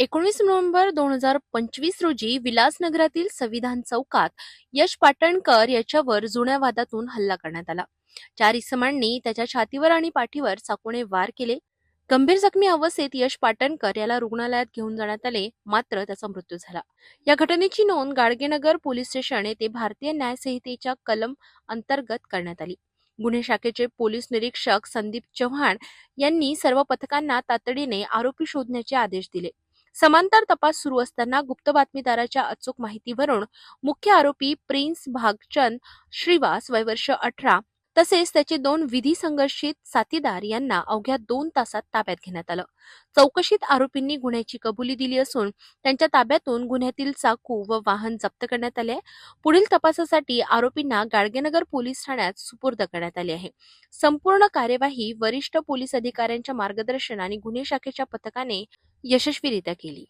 एकोणीस नोव्हेंबर दोन हजार पंचवीस रोजी विलासनगरातील संविधान चौकात यश पाटणकर याच्यावर जुन्या वादातून हल्ला करण्यात आला. चार इसमांनी त्याच्या छातीवर आणि पाठीवर चाकूने वार केले. गंभीर जखमी अवस्थेत यश पाटणकर याला रुग्णालयात घेऊन जाण्यात आले मात्र त्याचा मृत्यू झाला. या घटनेची नोंद गाडगेनगर पोलीस स्टेशन येथे भारतीय न्याय संहितेच्या कलम अंतर्गत करण्यात आली. गुन्हे शाखेचे पोलीस निरीक्षक संदीप चव्हाण यांनी सर्व पथकांना तातडीने आरोपी शोधण्याचे आदेश दिले. समांतर तपास सुरू असताना गुप्त बातमीदाराच्या अचूक माहितीवरून मुख्य आरोपी प्रिन्स भागचंद श्रीवास वयवर्ष अठरा तसेच त्याचे दोन विधी संघर्षित साथीदार यांना अवघ्या दोन तासात ताब्यात घेण्यात आलं. चौकशीत आरोपींनी गुन्ह्याची कबुली दिली असून त्यांच्या ताब्यातून गुन्ह्यातील चाकू व वाहन जप्त करण्यात आले पुढील तपासासाठी आरोपींना गाडगेनगर पोलीस ठाण्यात सुपूर्द करण्यात आले आहे. संपूर्ण कार्यवाही वरिष्ठ पोलीस अधिकाऱ्यांच्या मार्गदर्शन आणि गुन्हे शाखेच्या पथकाने यशस्वीरित्या केली.